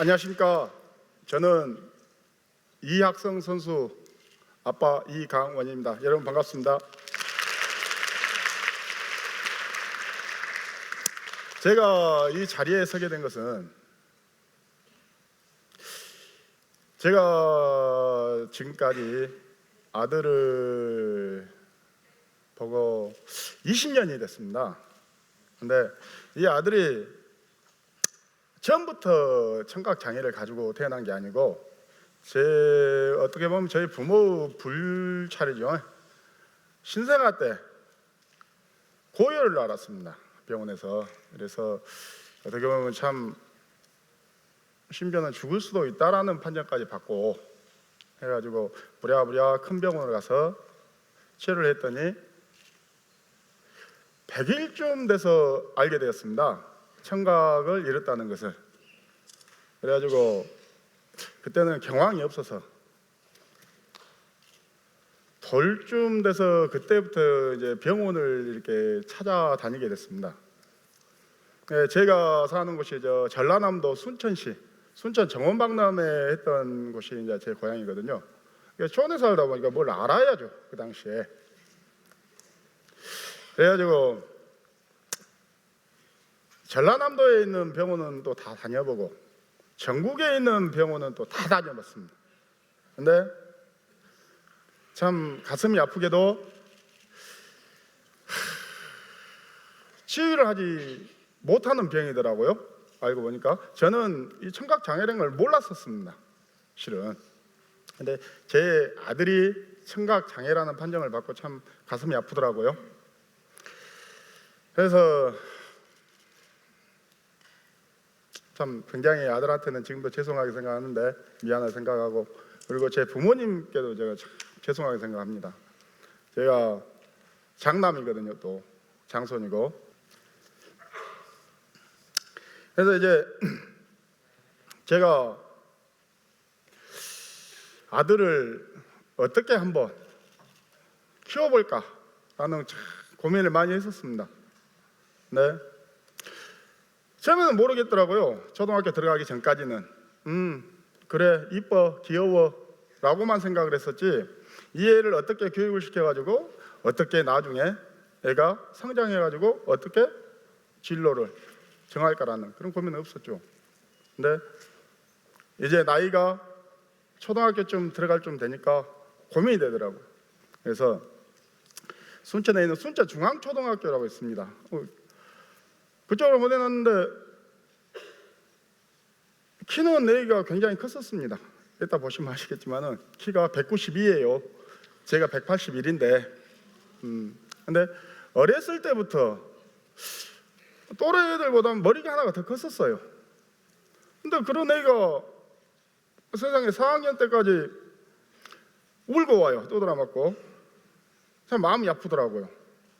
안녕하십니까. 저는 이학성 선수 아빠 이강원입니다. 여러분 반갑습니다. 제가 이 자리에 서게 된 것은 제가 지금까지 아들을 보고 20년이 됐습니다. 근데 이 아들이 처음부터 청각 장애를 가지고 태어난 게 아니고 제 어떻게 보면 저희 부모 불찰이죠. 신생아 때 고열을 알았습니다. 병원에서 그래서 어떻게 보면 참 심지어는 죽을 수도 있다라는 판정까지 받고 해가지고 부랴부랴 큰 병원을 가서 치료를 했더니 100일쯤 돼서 알게 되었습니다. 청각을 잃었다는 것을. 그래가지고 그때는 경황이 없어서 돌쯤 돼서 그때부터 이제 병원을 이렇게 찾아다니게 됐습니다. 예, 제가 사는 곳이 저 전라남도 순천시 순천 정원박람회 했던 곳이 이제 제 고향이거든요. 촌에 살다 보니까 뭘 알아야죠 그 당시에. 그래가지고 전라남도에 있는 병원은 또 다 다녀보고 전국에 있는 병원은 또 다 다녀봤습니다. 근데 참 가슴이 아프게도 치유를 하지 못하는 병이더라고요. 알고 보니까 저는 이 청각 장애라는 걸 몰랐었습니다. 실은. 근데 제 아들이 청각 장애라는 판정을 받고 참 가슴이 아프더라고요. 그래서 참 굉장히 아들한테는 지금도 죄송하게 생각하는데 미안하게 생각하고 그리고 제 부모님께도 제가 참 죄송하게 생각합니다. 제가 장남이거든요, 또 장손이고. 그래서 이제 제가 아들을 어떻게 한번 키워볼까라는 참 고민을 많이 했었습니다. 네. 처음에는 모르겠더라고요. 초등학교 들어가기 전까지는. 음, 그래, 이뻐, 귀여워. 라고만 생각을 했었지, 이 애를 어떻게 교육을 시켜가지고, 어떻게 나중에 애가 성장해가지고, 어떻게 진로를 정할까라는 그런 고민은 없었죠. 근데 이제 나이가 초등학교쯤 들어갈 좀 되니까 고민이 되더라고요. 그래서 순천에 있는 순천 중앙초등학교라고 있습니다. 어, 그쪽으로 보내놨는데 키는 내기가 굉장히 컸었습니다. 이따 보시면 아시겠지만은 키가 192예요. 제가 181인데, 음, 근데 어렸을 때부터 또래 애들보다 머리가 하나가 더 컸었어요. 근데 그런 애가 세상에 4학년 때까지 울고 와요. 떠들어 맞고. 참 마음이 아프더라고요.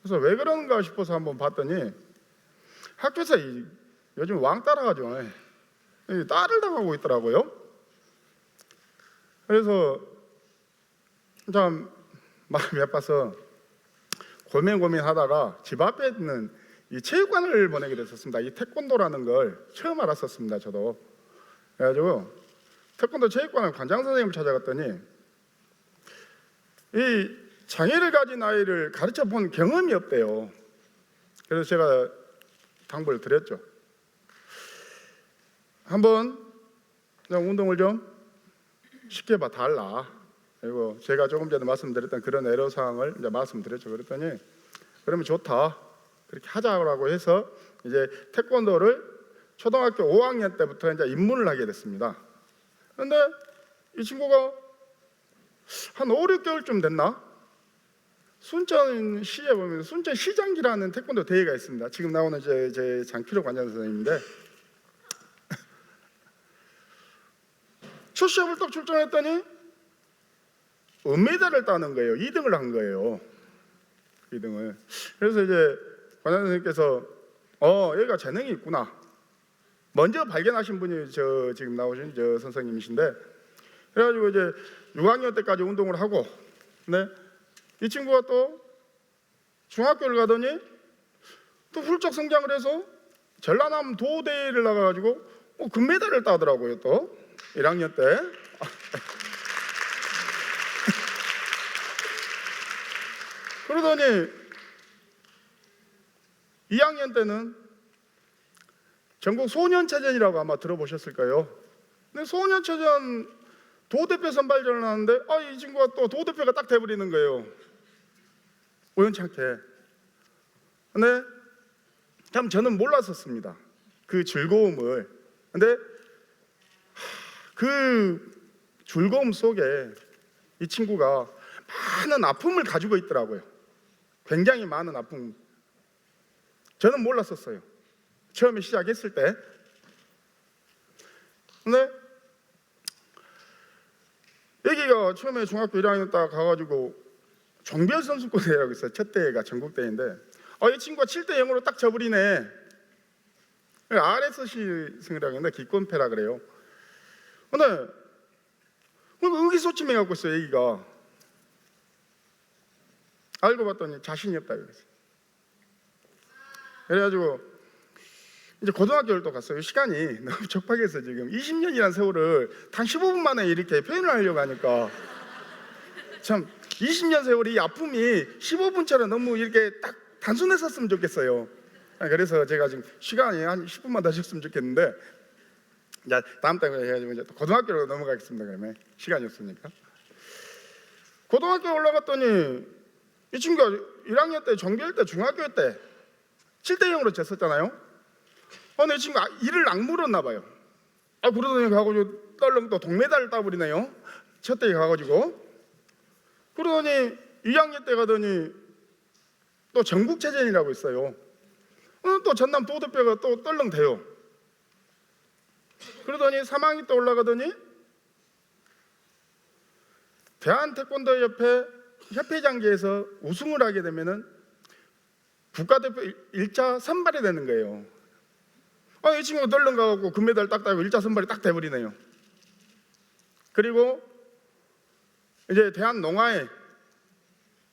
그래서 왜 그런가 싶어서 한번 봤더니 학교에서 이- 요즘 왕 따라 가지고 이 딸을 당하고 있더라고요. 그래서 참 마음이 아파서 고민 고민하다가 집 앞에 있는 이 체육관을 보내게 됐었습니다. 이 태권도라는 걸 처음 알았었습니다. 저도 그래가지고 태권도 체육관을 관장 선생님을 찾아갔더니 이 장애를 가진 아이를 가르쳐 본 경험이 없대요. 그래서 제가 당부를 드렸죠. 한번 운동을 좀 시켜봐 달라. 그리고 제가 조금 전에 말씀드렸던 그런 애로 사항을 이제 말씀드렸죠. 그랬더니 그러면 좋다. 그렇게 하자고 해서 이제 태권도를 초등학교 5학년 때부터 이제 입문을 하게 됐습니다. 그런데 이 친구가 한 5, 6개월쯤 됐나? 순천 시에 보면 순천 시장기라는 태권도 대회가 있습니다. 지금 나오는 제, 제 장필호 관장 선생님인데 첫 시합을 딱 출전했더니 은메달을 따는 거예요. 2등을 한 거예요. 2등을. 그래서 이제 관장 선생님께서 어 얘가 재능이 있구나. 먼저 발견하신 분이 저 지금 나오신 저 선생님이신데 그래가지고 이제 6학년 때까지 운동을 하고 네. 이 친구가 또 중학교를 가더니 또 훌쩍 성장을 해서 전라남 도대회를 나가가지고 어, 금메달을 따더라고요 또 1학년 때. 그러더니 2학년 때는 전국 소년체전이라고 아마 들어보셨을 거예요. 근데 소년체전 도대표 선발전을 하는데 아 이 친구가 또 도대표가 딱 돼버리는 거예요. 우연찮게. 근데 참 저는 몰랐었습니다. 그 즐거움을. 근데 하, 그 즐거움 속에 이 친구가 많은 아픔을 가지고 있더라고요. 굉장히 많은 아픔. 저는 몰랐었어요. 처음에 시작했을 때. 근데 여기가 처음에 중학교 1학년 딱 가가지고 종별 선수권 대회라고 있어요. 첫 대회가 전국 대회인데, 아, 이 친구가 7대 0으로 딱 져버리네. RSC 승이라고 하는데 기권패라 그래요. 근데 의기소침해 갖고 있어요. 얘기가 알고 봤더니 자신이 없다 그랬어요. 그래가지고 이제 고등학교를 또 갔어요. 시간이 너무 촉박해서 지금 20년이라는 세월을 단 15분 만에 이렇게 표현을 하려고 하니까 참 20년 세월이 아픔이 15분처럼 너무 이렇게 딱 단순했었으면 좋겠어요. 아, 그래서 제가 지금 시간이 한 10분만 더 줬으면 좋겠는데 자 다음 달에 해가지고 이제 또 고등학교로 넘어가겠습니다. 그러면 시간이 없으니까 고등학교 올라갔더니 이 친구가 1학년 때 종교일 때 중학교 때 7대 0으로 졌었잖아요. 어, 내 친구 가 이를 악물었나 봐요. 아 그러더니 가가지고 떨렁 또 동메달을 따버리네요. 첫 대회 가가지고 그러더니 2학년 때 가더니 또 전국체전이라고 있어요. 어, 또 전남 도대표가 또 떨렁대요. 그러더니 3학년 때 올라가더니 대한태권도 협회 협회장기에서 우승을 하게 되면은 국가대표 1차 선발이 되는 거예요. 아, 이 친구가 덜렁 가갖고 금메달 딱 따고 1차 선발이 딱 돼버리네요. 그리고 이제 대한농아회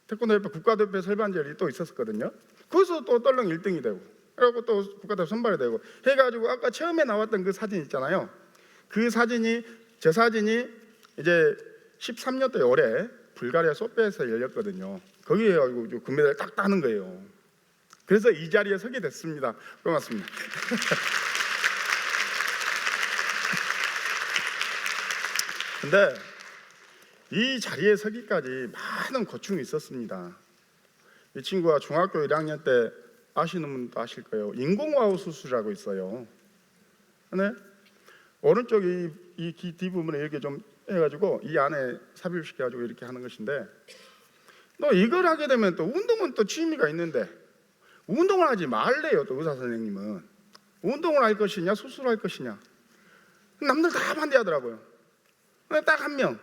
태권도협회 국가대표 설반절이 또 있었거든요. 거기서 또 떨렁 1등이 되고 그리고 또 국가대표 선발이 되고 해가지고 아까 처음에 나왔던 그 사진 있잖아요. 그 사진이 저 사진이 이제 13년 때 올해 불가리아 소피아에서 열렸거든요. 거기에 가지고 금메달 딱 따는 거예요. 그래서 이 자리에 서게 됐습니다. 고맙습니다. 근데 이 자리에 서기까지 많은 고충이 있었습니다. 이 친구가 중학교 1학년 때 아시는 분도 아실 거예요. 인공와우 수술이라고 있어요. 근데 오른쪽 이, 이 귀 뒷부분에 이렇게 좀 해가지고 이 안에 삽입시켜가지고 이렇게 하는 것인데 또 이걸 하게 되면 또 운동은 또 취미가 있는데 운동을 하지 말래요 또 의사 선생님은 운동을 할 것이냐 수술할 것이냐 남들 다 반대하더라고요 딱 한명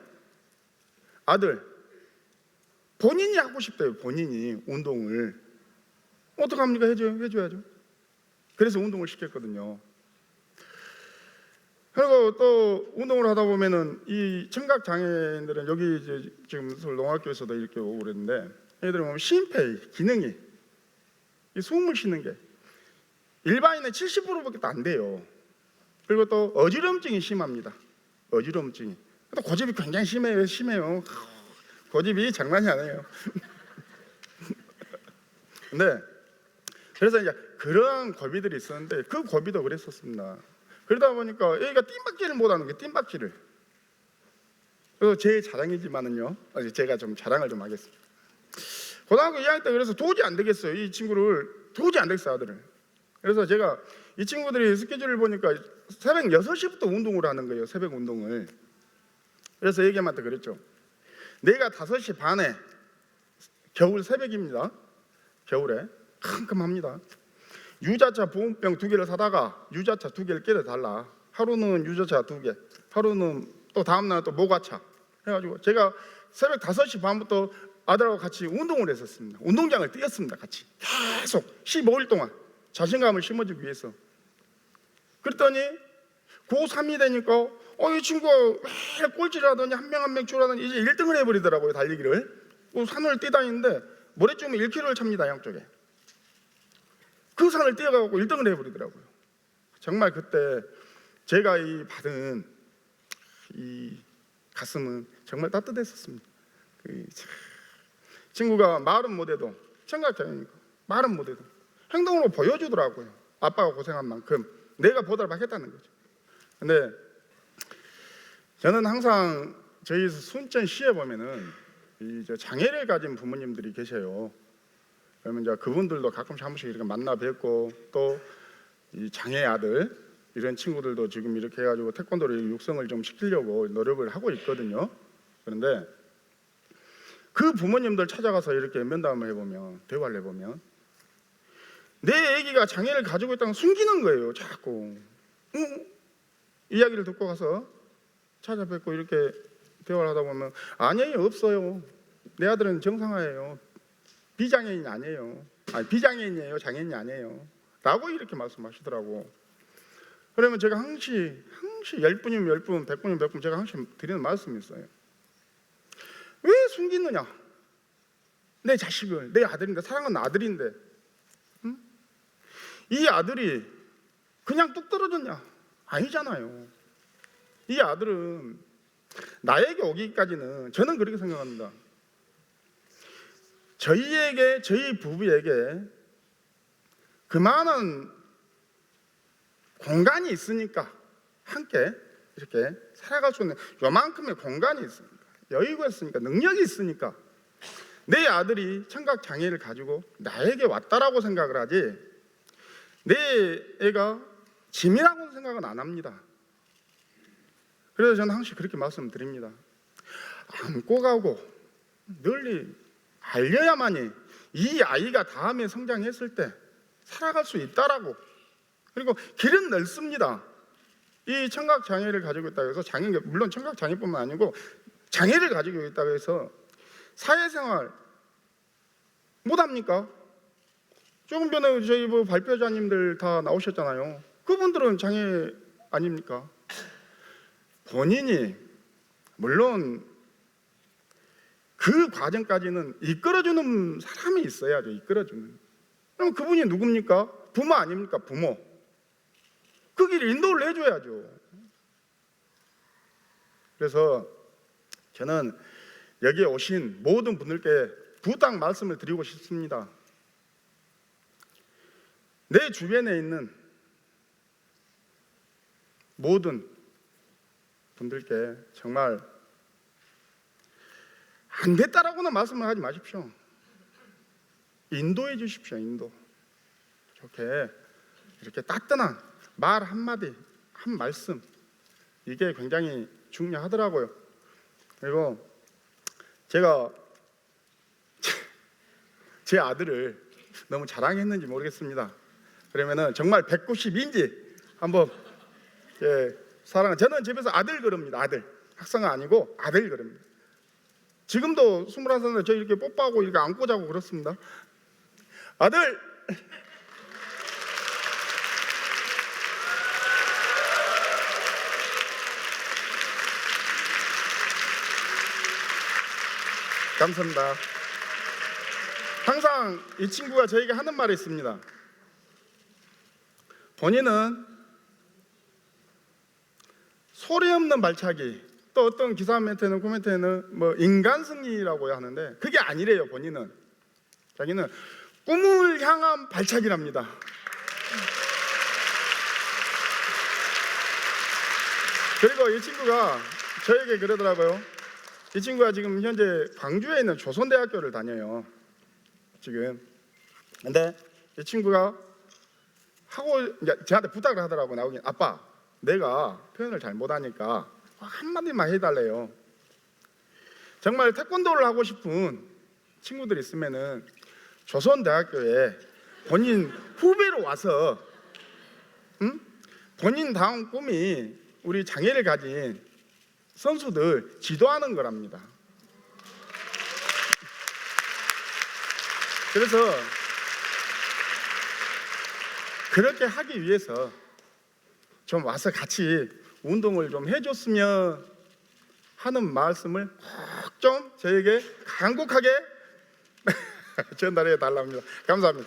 아들 본인이 하고 싶대요 본인이 운동을 어떻게 합니까 해줘요 해줘야죠 그래서 운동을 시켰거든요 그리고 또 운동을 하다 보면은 이 청각 장애인들은 여기 이제 지금 서울 농학교에서도 이렇게 오고 그랬는데 얘들 보면 심폐 기능이 이 숨을 쉬는 게 일반인의 70%밖에 안 돼요. 그리고 또 어지럼증이 심합니다. 어지럼증이. 또 고집이 굉장히 심해요. 심해요. 고집이 장난이 아니에요. 근데 그래서 이제 그러한 고비들이 있었는데 그 고비도 그랬었습니다. 그러다 보니까 얘가 뜀박질을 못하는 게 뜀박질을. 그래서 제 자랑이지만은요. 제가 좀 자랑을 좀 하겠습니다. 고등학교 2학년 때 그래서 도저히 안 되겠어요. 이 친구를 도저히 안 되겠어요, 아들을. 그래서 제가 이 친구들이 스케줄을 보니까 새벽 6시부터 운동을 하는 거예요. 새벽 운동을. 그래서 얘기한테 그랬죠. 내가 5시 반에 겨울 새벽입니다. 겨울에 캄캄합니다. 유자차 보온병 두 개를 사다가 유자차 두 개를 깨려 달라. 하루는 유자차 두 개, 하루는 또 다음 날은 또 모가차 해가지고 제가 새벽 5시 반부터 아들하고 같이 운동을 했었습니다. 운동장을 뛰었습니다. 같이 계속 15일 동안 자신감을 심어주기 위해서. 그랬더니 고3이 되니까 어, 이 친구가 왜 꼴찌를 하더니 한 명 한 명 줄하더니 이제 1등을 해버리더라고요 달리기를. 그 산을 뛰다니는데 모래쯤에 1km를 찹니다 양쪽에. 그 산을 뛰어가고 1등을 해버리더라고요. 정말 그때 제가 이 받은 이 가슴은 정말 따뜻했었습니다. 그 참, 친구가 말은 못해도 청각장애니까 말은 못해도 행동으로 보여주더라고요. 아빠가 고생한 만큼 내가 보답하겠다는 거죠. 근데 저는 항상 저희 순천 시에 보면은 이저 장애를 가진 부모님들이 계셔요. 그러면 이제 그분들도 가끔씩 한 번씩 이렇게 만나 뵙고 또 이 장애 아들 이런 친구들도 지금 이렇게 해가지고 태권도를 육성을 좀 시키려고 노력을 하고 있거든요. 그런데 그 부모님들 찾아가서 이렇게 면담을 해보면 대화를 해보면 내 아기가 장애를 가지고 있다는 걸 숨기는 거예요. 자꾸 응? 이야기를 듣고 가서 찾아뵙고 이렇게 대화를 하다 보면 아니에요 없어요. 내 아들은 정상화예요. 비장애인 아니에요. 아니 비장애인이에요. 장애인이 아니에요. 라고 이렇게 말씀하시더라고. 그러면 제가 항시 항시 열 분이면 열 분, 백 분이면 백분 제가 항시 드리는 말씀이 있어요. 왜 숨기느냐? 내 자식을 내 아들인데 사랑하는 아들인데 응? 이 아들이 그냥 뚝 떨어졌냐? 아니잖아요. 이 아들은 나에게 오기까지는 저는 그렇게 생각합니다. 저희에게 저희 부부에게 그만한 공간이 있으니까 함께 이렇게 살아갈 수 있는 요만큼의 공간이 있으니까 여유가 있으니까 능력이 있으니까 내 아들이 청각 장애를 가지고 나에게 왔다라고 생각을 하지 내 애가 짐이라고는 생각은 안 합니다. 그래서 저는 항상 그렇게 말씀드립니다. 안고 가고 널리 알려야만이 이 아이가 다음에 성장했을 때 살아갈 수 있다라고 그리고 길은 넓습니다. 이 청각 장애를 가지고 있다고 해서 장애 물론 청각 장애뿐만 아니고 장애를 가지고 있다고 해서 사회생활 못 합니까? 조금 전에 저희 뭐 발표자님들 다 나오셨잖아요. 그분들은 장애 아닙니까? 본인이 물론 그 과정까지는 이끌어주는 사람이 있어야죠. 이끌어주는. 그럼 그분이 누굽니까? 부모 아닙니까? 부모. 그길 인도를 해줘야죠. 그래서 저는 여기에 오신 모든 분들께 부탁 말씀을 드리고 싶습니다. 내 주변에 있는 모든 분들께 정말 안 됐다라고는 말씀을 하지 마십시오. 인도해 주십시오. 인도. 좋게 이렇게 따뜻한 말 한마디 한 말씀 이게 굉장히 중요하더라고요. 그리고 제가 제 아들을 너무 자랑했는지 모르겠습니다. 그러면은 정말 190인지 한번 예, 사랑 저는 집에서 아들 그럽니다. 아들 학생은 아니고 아들 그럽니다. 지금도 21살인데 저 이렇게 뽀뽀하고 이렇게 안고 자고 그렇습니다. 아들 감사합니다. 항상 이 친구가 저에게 하는 말이 있습니다. 본인은 소리 없는 발차기 또 어떤 기사 멘트는 코멘트에는 뭐 인간 승리라고 하는데 그게 아니래요 본인은 자기는 꿈을 향한 발차기랍니다. 그리고 이 친구가 저에게 그러더라고요. 이 친구가 지금 현재 광주에 있는 조선대학교를 다녀요. 지금. 근데 이 친구가 하고 이제 저한테 부탁을 하더라고 나오긴 아빠 내가 표현을 잘 못하니까 한마디만 해달래요. 정말 태권도를 하고 싶은 친구들 있으면은 조선대학교에 본인 후배로 와서 응? 본인 다음 꿈이 우리 장애를 가진 선수들 지도하는 거랍니다. 그래서 그렇게 하기 위해서 좀 와서 같이 운동을 좀 해줬으면 하는 말씀을 꼭 좀 저에게 간곡하게 전달해 달랍니다. 감사합니다.